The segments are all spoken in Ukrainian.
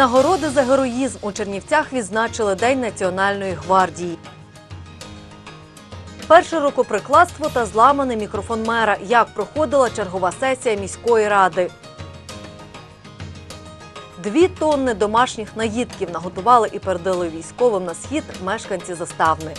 Нагороди за героїзм у Чернівцях відзначили День Національної гвардії. Перше рукоприкладство та зламаний мікрофон мера. Як проходила чергова сесія міської ради. Дві тонни домашніх наїдків наготували і передали військовим на схід мешканці заставни.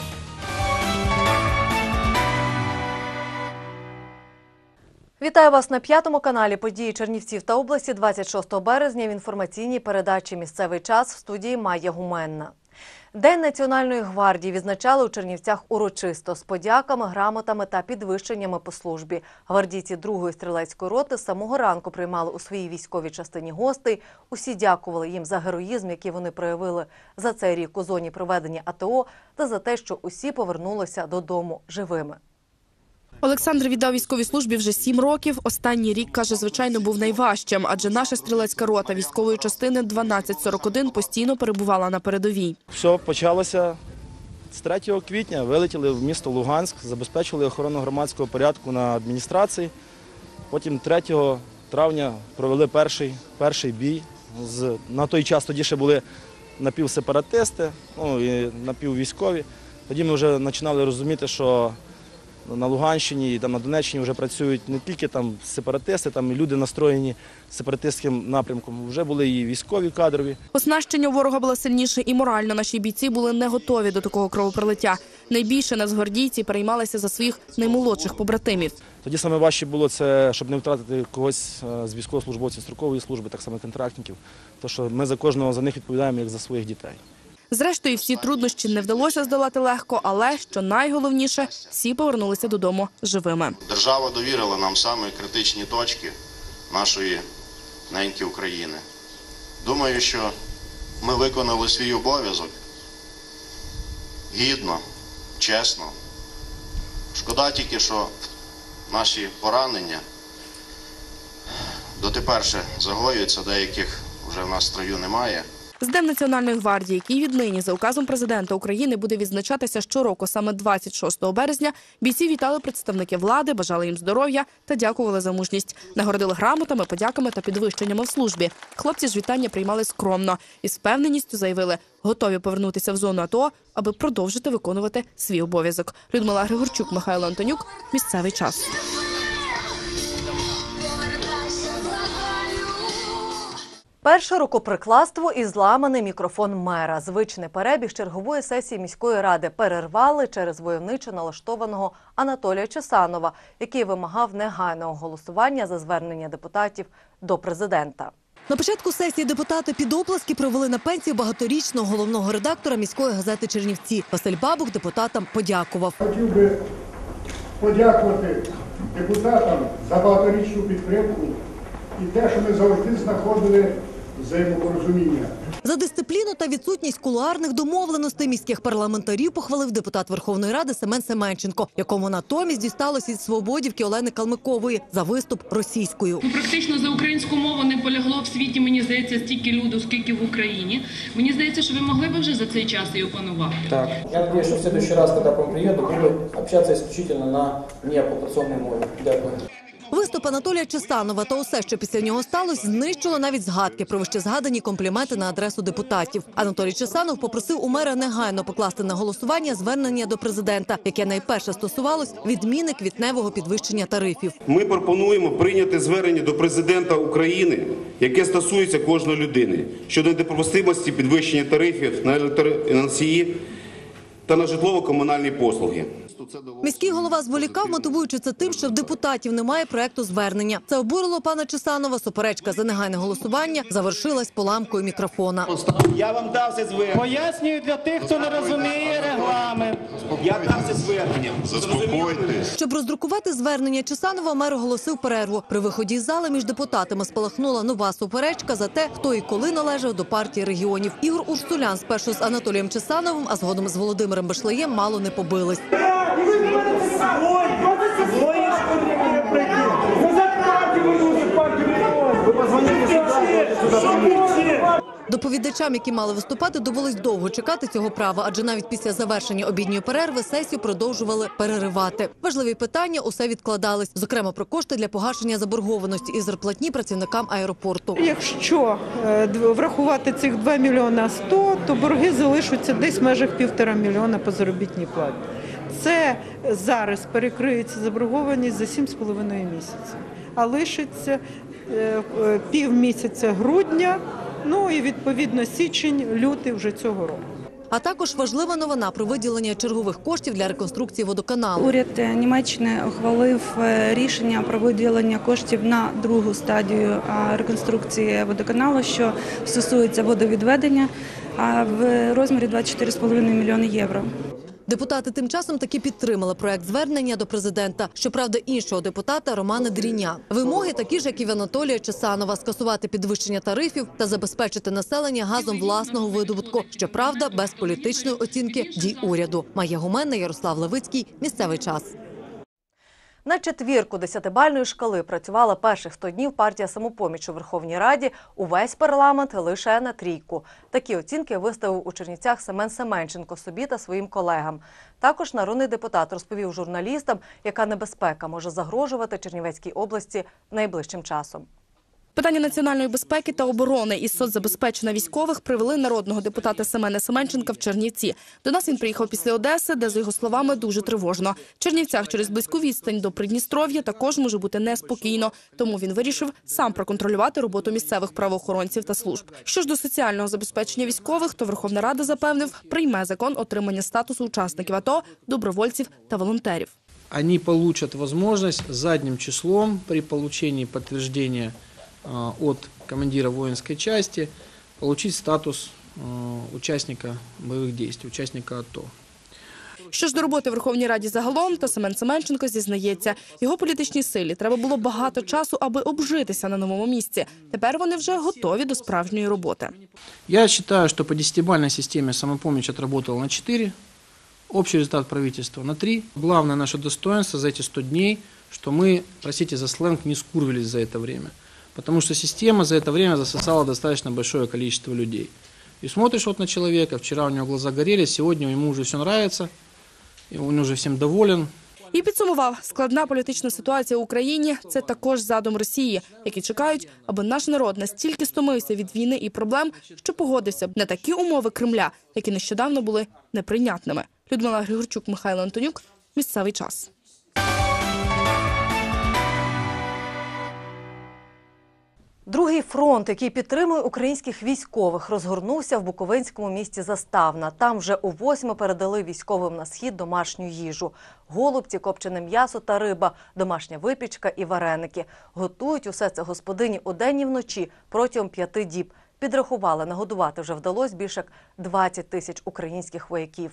Вітаю вас на п'ятому каналі події Чернівців та області 26 березня в інформаційній передачі Місцевий час в студії Майя Гуменна. День Національної гвардії відзначали у Чернівцях урочисто з подяками, грамотами та підвищеннями по службі. Гвардійці 2-ї стрілецької роти з самого ранку приймали у своїй військовій частині гостей. Усі дякували їм за героїзм, який вони проявили за цей рік у зоні проведення АТО, та за те, що усі повернулися додому живими. Олександр віддав військовій службі вже сім років. Останній рік каже, звичайно, був найважчим, адже наша стрілецька рота військової частини 1241 постійно перебувала на передовій. Все почалося з 3 квітня. Вилетіли в місто Луганськ, забезпечили охорону громадського порядку на адміністрації. Потім 3 травня провели перший, перший бій. З, на той час тоді ще були напівсепаратисти, ну і напіввійськові. Тоді ми вже починали розуміти, що на Луганщині і там на Донеччині вже працюють не тільки там сепаратисти, там і люди настроєні сепаратистським напрямком. Вже були і військові кадрові. Оснащення ворога було сильніше і морально. Наші бійці були не готові до такого кровопролиття. Найбільше нацгвардійці переймалися за своїх наймолодших побратимів. Тоді саме важче було це, щоб не втратити когось е, з військовослужбовців строкової служби, так само контрактників. То що ми за кожного за них відповідаємо як за своїх дітей. Зрештою, всі труднощі не вдалося здолати легко, але що найголовніше, всі повернулися додому живими. Держава довірила нам саме критичні точки нашої неньки України. Думаю, що ми виконали свій обов'язок гідно, чесно. Шкода тільки, що наші поранення дотепер ще загоюються, деяких вже в нас строю немає. З Днем Національної гвардії, який віднині за указом президента України буде відзначатися щороку саме 26 березня, бійці вітали представники влади, бажали їм здоров'я та дякували за мужність. Нагородили грамотами, подяками та підвищеннями в службі. Хлопці ж вітання приймали скромно і з впевненістю заявили, готові повернутися в зону АТО, аби продовжити виконувати свій обов'язок. Людмила Григорчук, Михайло Антонюк. Місцевий час. Перше рукоприкладство і зламаний мікрофон мера. Звичний перебіг чергової сесії міської ради перервали через войовничо налаштованого Анатолія Чесанова, який вимагав негайного голосування за звернення депутатів до президента. На початку сесії депутати під оплески провели на пенсію багаторічного головного редактора міської газети Чернівці. Василь Бабух депутатам подякував. Хотів би подякувати депутатам за багаторічну підтримку і те, що ми завжди знаходили взаємопорозуміння. За дисципліну та відсутність кулуарних домовленостей міських парламентарів похвалив депутат Верховної Ради Семен Семенченко, якому натомість дісталося від свободівки Олени Калмикової за виступ російською. Ну, практично за українську мову не полягло в світі, мені здається, стільки люду, скільки в Україні. Мені здається, що ви могли б вже за цей час її опанувати. Я надеюсь, что в следующий раз, когда к вам приеду, буду общаться исключительно на неоккупационной мове. Дякую. Виступ Анатолія Честанова та усе, що після нього сталося, знищило навіть згадки про вище згадані компліменти на адресу депутатів. Анатолій Чесанов попросив у мера негайно покласти на голосування звернення до президента, яке найперше стосувалось відміни квітневого підвищення тарифів. Ми пропонуємо прийняти звернення до президента України, яке стосується кожної людини щодо неприпустимості підвищення тарифів на електроенергії та на житлово-комунальні послуги. Міський голова зволікав, мотивуючи це тим, що в депутатів немає проекту звернення. Це обурило пана Чесанова. Суперечка за негайне голосування завершилась поламкою мікрофона. Я вам дав це звернення. Пояснюю для тих, хто не розуміє регламент. Я дав це звернення. Заспокойтесь. Щоб роздрукувати звернення Чесанова, мер оголосив перерву. При виході з зали між депутатами спалахнула нова суперечка за те, хто і коли належав до партії регіонів. Ігор Урсулян спершу з Анатолієм Чесановим, а згодом з Володимиром Башлеєм мало не побились. Доповідачам, які мали виступати, довелось довго чекати цього права, адже навіть після завершення обідньої перерви сесію продовжували переривати. Важливі питання усе відкладались, зокрема про кошти для погашення заборгованості і зарплатні працівникам аеропорту. Якщо е, врахувати цих 2 мільйона 100, то борги залишаться десь в межах півтора мільйона по заробітній платі. Це зараз перекриється заборгованість за 7,5 місяців, а лишиться е, е, пів місяця грудня, ну і відповідно січень, лютий вже цього року. А також важлива новина про виділення чергових коштів для реконструкції водоканалу. Уряд е, Німеччини ухвалив рішення про виділення коштів на другу стадію реконструкції водоканалу, що стосується водовідведення в розмірі 24,5 мільйони євро. Депутати тим часом таки підтримали проект звернення до президента. Щоправда, іншого депутата Романа Дріня. Вимоги такі ж, як і в Анатолія Чесанова, скасувати підвищення тарифів та забезпечити населення газом власного видобутку. Щоправда, без політичної оцінки дій уряду. Має Гуменна, Ярослав Левицький. Місцевий час. На четвірку десятибальної шкали працювала перших 100 днів партія «Самопоміч» у Верховній Раді, увесь парламент лише на трійку. Такі оцінки виставив у Чернівцях Семен Семенченко собі та своїм колегам. Також народний депутат розповів журналістам, яка небезпека може загрожувати Чернівецькій області найближчим часом. Питання національної безпеки та оборони і соцзабезпечення військових привели народного депутата Семена Семенченка в Чернівці. До нас він приїхав після Одеси, де, за його словами, дуже тривожно. В Чернівцях через близьку відстань до Придністров'я також може бути неспокійно. Тому він вирішив сам проконтролювати роботу місцевих правоохоронців та служб. Що ж до соціального забезпечення військових, то Верховна Рада запевнив, прийме закон отримання статусу учасників АТО, добровольців та волонтерів. Они получат возможность задним числом при получении подтверждения а, от командира воинской части получить статус а, участника боевых действий, участника АТО. Що ж до роботи в Верховній Раді загалом, то Семен Семенченко зізнається, його політичній силі треба було багато часу, аби обжитися на новому місці. Тепер вони вже готові до справжньої роботи. Я считаю, что по десятибалльной системе самопомощь отработала на 4, общий результат правительства на 3. Главное наше достоинство за эти 100 дней, что мы, простите за сленг, не скурвились за это время. Потому что система за это время засосала достаточно большое количество людей. И смотришь вот на человека, вчера у него глаза горели, сегодня ему уже все нравится, и он уже всем доволен, І підсумував, складна політична ситуація в Україні – це також задум Росії, які чекають, аби наш народ настільки стомився від війни і проблем, що погодився б на такі умови Кремля, які нещодавно були неприйнятними. Людмила Григорчук, Михайло Антонюк. Місцевий час. Другий фронт, який підтримує українських військових, розгорнувся в буковинському місті Заставна. Там вже у восьми передали військовим на схід домашню їжу: голубці, копчене м'ясо та риба, домашня випічка і вареники. Готують усе це господині удень і вночі протягом п'яти діб. Підрахували, нагодувати вже вдалося більше як 20 тисяч українських вояків.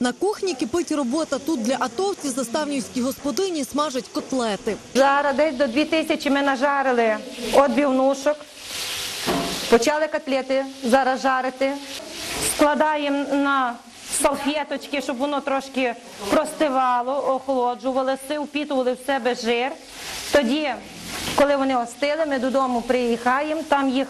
На кухні кипить робота. Тут для атовців заставнівські господині смажать котлети. Зараз десь до 2000 ми нажарили відбивнушок. Почали котлети зараз жарити. Складаємо на салфеточки, щоб воно трошки простивало, охолоджувалося, впітували в себе жир. Тоді, коли вони остили, ми додому приїхаємо, там їх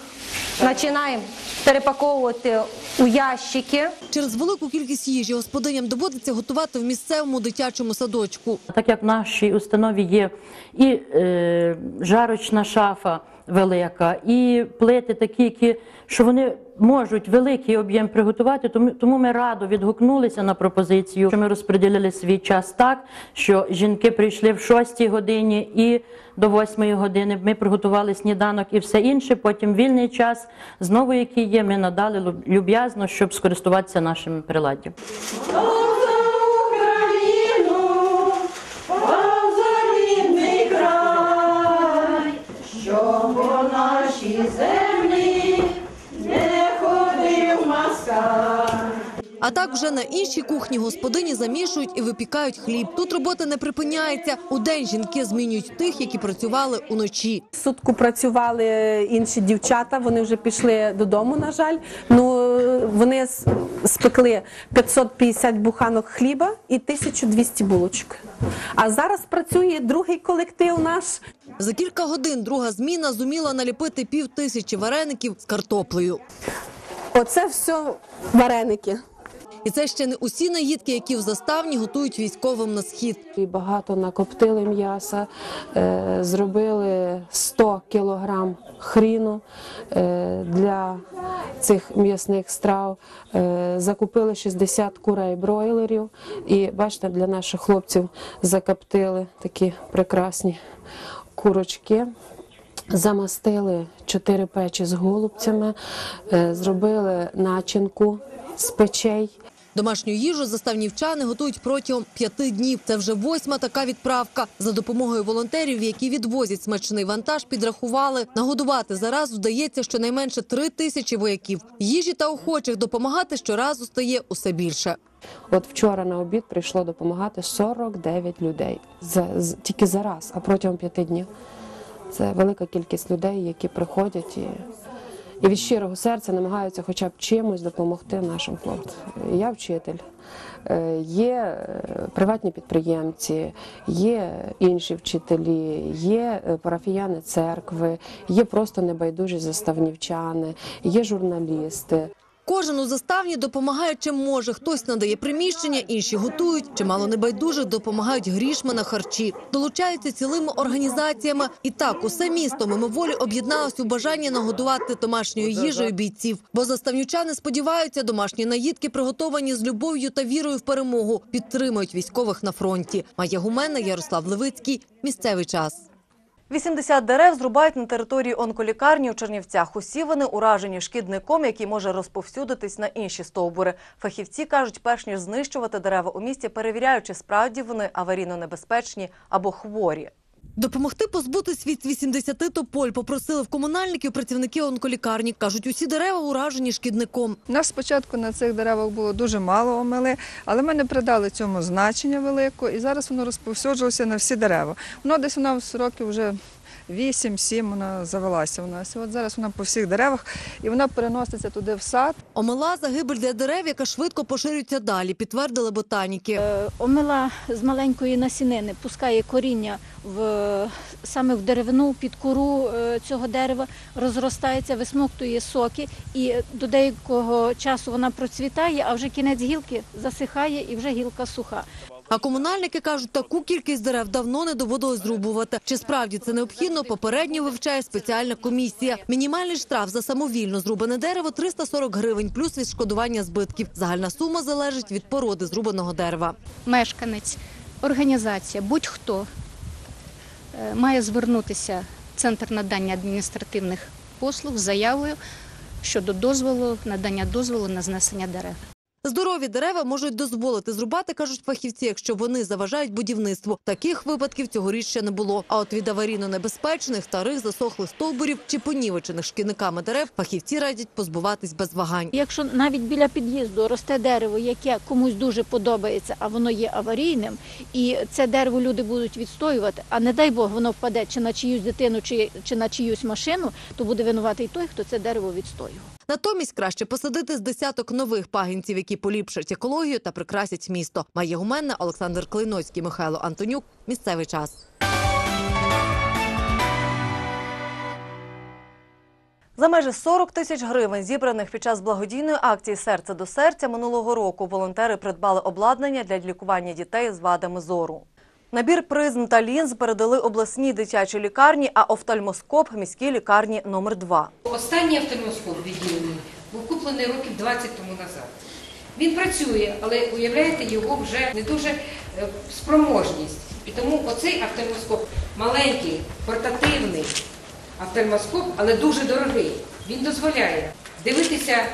починаємо перепаковувати у ящики. Через велику кількість їжі господиням доводиться готувати в місцевому дитячому садочку. Так як в нашій установі є і е, жарочна шафа велика, і плити такі, які, що вони можуть великий об'єм приготувати, тому, тому ми радо відгукнулися на пропозицію. що Ми розподілили свій час так, що жінки прийшли в 6 годині і до 8 години. Ми приготували сніданок і все інше. Потім вільний час, знову який є, ми надали люб'язно, щоб скористуватися нашим приладдям. Землі не ходив маска. А так вже на іншій кухні господині замішують і випікають хліб. Тут робота не припиняється. У день жінки змінюють тих, які працювали уночі. Сутку працювали інші дівчата, вони вже пішли додому, на жаль. Ну вони спекли 550 буханок хліба і 1200 булочок. А зараз працює другий колектив наш. За кілька годин друга зміна зуміла наліпити пів тисячі вареників з картоплею. Оце все вареники. І це ще не усі наїдки, які в заставні готують військовим на схід. Багато накоптили м'яса, е, зробили 100 кілограм хріну е, для цих м'ясних страв, е, закупили 60 курей бройлерів і бачите, для наших хлопців закоптили такі прекрасні курочки. Замастили чотири печі з голубцями, зробили начинку з печей. Домашню їжу заставнівчани готують протягом п'яти днів. Це вже восьма така відправка. За допомогою волонтерів, які відвозять смачний вантаж, підрахували. Нагодувати зараз вдається щонайменше три тисячі вояків. Їжі та охочих допомагати щоразу стає усе більше. От вчора на обід прийшло допомагати 49 людей за, з- тільки за раз, а протягом п'яти днів. Це велика кількість людей, які приходять і, і від щирого серця намагаються хоча б чимось допомогти нашим хлопцям. Я вчитель, е, є е, приватні підприємці, є інші вчителі, є е, парафіяни церкви, є просто небайдужі заставнівчани, є журналісти. Кожен у заставні допомагає чим може. Хтось надає приміщення, інші готують. Чимало небайдужих допомагають грішми на харчі. Долучаються цілими організаціями. І так усе місто мимоволі об'єдналось у бажанні нагодувати домашньою їжею бійців. Бо заставнючани сподіваються, домашні наїдки приготовані з любов'ю та вірою в перемогу. Підтримують військових на фронті. Майя Гумена, Ярослав Левицький. Місцевий час. 80 дерев зрубають на території онколікарні у Чернівцях. Усі вони уражені шкідником, який може розповсюдитись на інші стовбури. Фахівці кажуть, перш ніж знищувати дерева у місті, перевіряючи, справді вони аварійно небезпечні або хворі. Допомогти позбутись від 80 тополь попросили в комунальників працівники онколікарні. Кажуть, усі дерева уражені шкідником. Нас спочатку на цих деревах було дуже мало омели, але ми не придали цьому значення велике, і зараз воно розповсюджувалося на всі дерева. Воно десь у нас років вже 8-7 вона завелася у нас. І от зараз вона по всіх деревах, і вона переноситься туди в сад. Омела загибель для дерев, яка швидко поширюється далі, підтвердили ботаніки. Омела з маленької насінини пускає коріння в саме в деревину під кору е, цього дерева, розростається, висмоктує соки, і до деякого часу вона процвітає, а вже кінець гілки засихає і вже гілка суха. А комунальники кажуть, таку кількість дерев давно не доводилось зрубувати. Чи справді це необхідно, попередньо вивчає спеціальна комісія. Мінімальний штраф за самовільно зрубане дерево 340 гривень, плюс відшкодування збитків. Загальна сума залежить від породи зрубаного дерева. Мешканець, організація, будь-хто е, має звернутися в центр надання адміністративних послуг з заявою щодо дозволу, надання дозволу на знесення дерев. Здорові дерева можуть дозволити зрубати, кажуть фахівці, якщо вони заважають будівництву. Таких випадків цьогоріч ще не було. А от від аварійно небезпечних, старих, засохлих стовбурів чи понівечених шкідниками дерев фахівці радять позбуватись без вагань. Якщо навіть біля під'їзду росте дерево, яке комусь дуже подобається, а воно є аварійним, і це дерево люди будуть відстоювати, а не дай Бог, воно впаде чи на чиюсь дитину, чи, чи на чиюсь машину, то буде винуватий той, хто це дерево відстоював. Натомість краще посадити з десяток нових пагінців, які поліпшать екологію та прикрасять місто. Майя Гуменна, Олександр Клейноцький, Михайло Антонюк. Місцевий час. За майже 40 тисяч гривень, зібраних під час благодійної акції Серце до серця минулого року, волонтери придбали обладнання для лікування дітей з вадами зору. Набір призм та лінз передали обласній дитячій лікарні, а офтальмоскоп міській лікарні номер 2 Останній автомоскоп відділений був куплений років 20 тому назад. Він працює, але уявляєте, його вже не дуже е, спроможність. І тому оцей автомоскоп маленький, портативний автомоскоп, але дуже дорогий. Він дозволяє дивитися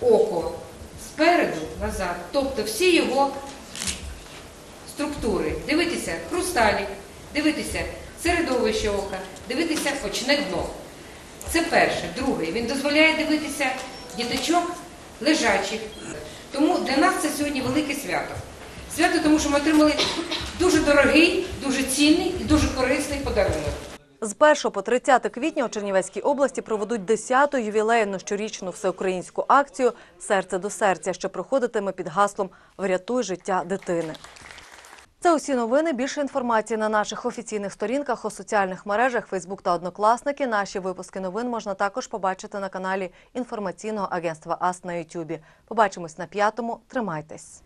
око спереду, назад, тобто всі його структури, дивитися хрусталік, дивитися середовище ока, дивитися очне дно. Це перше. Друге, він дозволяє дивитися діточок лежачих. Тому для нас це сьогодні велике свято. Свято, тому що ми отримали дуже дорогий, дуже цінний і дуже корисний подарунок. З 1 по 30 квітня у Чернівецькій області проведуть 10-ту ювілейну щорічну всеукраїнську акцію Серце до серця, що проходитиме під гаслом Врятуй життя дитини. Це усі новини. Більше інформації на наших офіційних сторінках у соціальних мережах Фейсбук та Однокласники. Наші випуски новин можна також побачити на каналі інформаційного агентства АС на Ютубі. Побачимось на п'ятому. Тримайтесь.